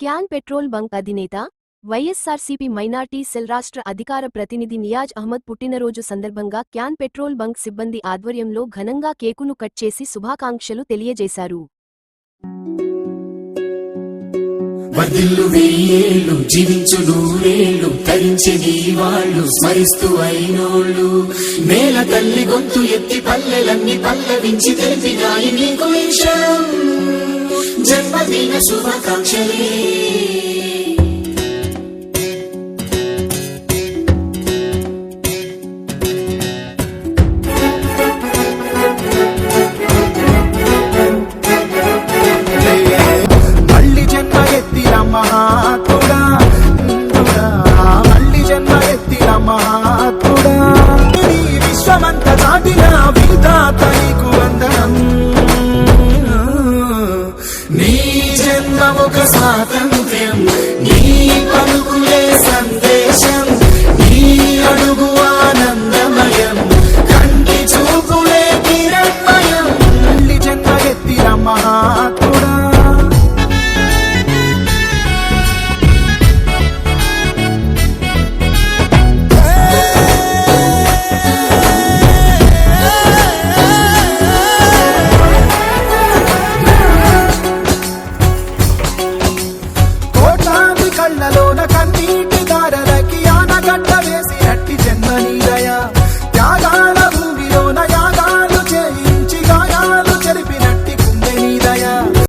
Can petrol bunk అధినేత YSRCP minority cell రాష్ట్ర అధికార ప్రతినిధి నియాజ్ అహ్మద్ పుట్టినరోజు సందర్భంగా క్యాన్ పెట్రోల్ బంక్ సిబ్బంది ఆధ్వర్యంలో ఘనంగా కేకును కట్ చేసి శుభాకాంక్షలు తెలియజేశారు. వర్ధిల్లు వెయ్యేళ్ళు జీవించు నూరేళ్ళు తరించి నీ వాళ్ళు స్మరిస్తూ అయినోళ్ళు. నేల తల్లి గొంతు ఎత్తి పల్లెలన్నీ పల్లవించి తెలిపినాయి నీకు ఈ జన్మదిన శుభాకాంక్షలే. విశ్వమంత దాటిన విధాత నీకు వందనం. నీ జన్మ ఒక స్వాతంత్ర్యం